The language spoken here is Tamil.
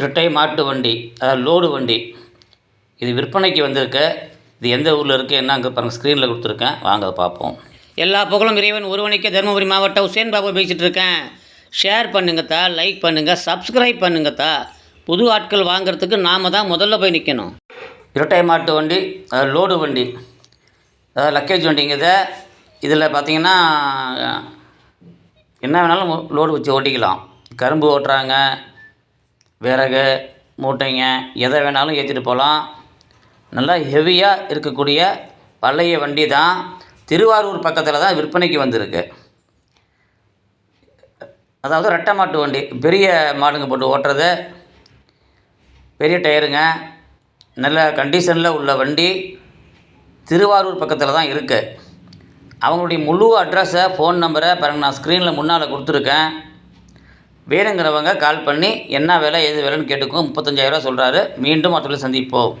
இரட்டை மாட்டு வண்டி அதாவது லோடு வண்டி. இது விற்பனைக்கு வந்திருக்கு இது எந்த ஊரில் இருக்குது என்ன அங்கே பாருங்கள் ஸ்க்ரீனில் கொடுத்துருக்கேன். வாங்க பார்ப்போம். எல்லா புகழும் இறைவன் ஒருவனுக்கே தருமபுரி மாவட்டம் உசேன் பாபு பேசிகிட்டு இருக்கேன். ஷேர் பண்ணுங்கத்தா லைக் பண்ணுங்கள் சப்ஸ்கிரைப் பண்ணுங்கத்தா புது ஆட்கள் வாங்குறதுக்கு நாம் தான் முதல்ல போய் நிற்கணும் இரட்டை மாட்டு வண்டி அதாவது லோடு வண்டி. அதாவது லக்கேஜ் வண்டிங்க இது. இதில் பார்த்தீங்கன்னா என்ன வேணாலும் லோடு வச்சு ஓட்டிக்கலாம். கரும்பு ஓட்டுறாங்க விறகு மூட்டைங்க எதை வேணாலும் ஏற்றிட்டு போகலாம். நல்லா ஹெவியாக இருக்கக்கூடிய பழைய வண்டி தான். திருவாரூர் பக்கத்தில் தான் விற்பனைக்கு வந்திருக்கு. அதாவது ரெட்டை மாட்டு வண்டி பெரிய மாடுங்க போட்டு ஓட்டுறது. பெரிய டயருங்க. நல்ல கண்டிஷனில் உள்ள வண்டி திருவாரூர் பக்கத்தில் தான் இருக்குது அவங்களுடைய முழு அட்ரஸை ஃபோன் நம்பரை பாருங்கள் நான் ஸ்க்ரீனில் முன்னால் கொடுத்துருக்கேன். வேணுங்கிறவங்க கால் பண்ணி என்ன விலை எது விலைன்னு கேட்டுக்கோ முப்பத்தஞ்சாயிரரூவா சொல்கிறாரு மீண்டும் மற்றவர்களை சந்திப்போம்.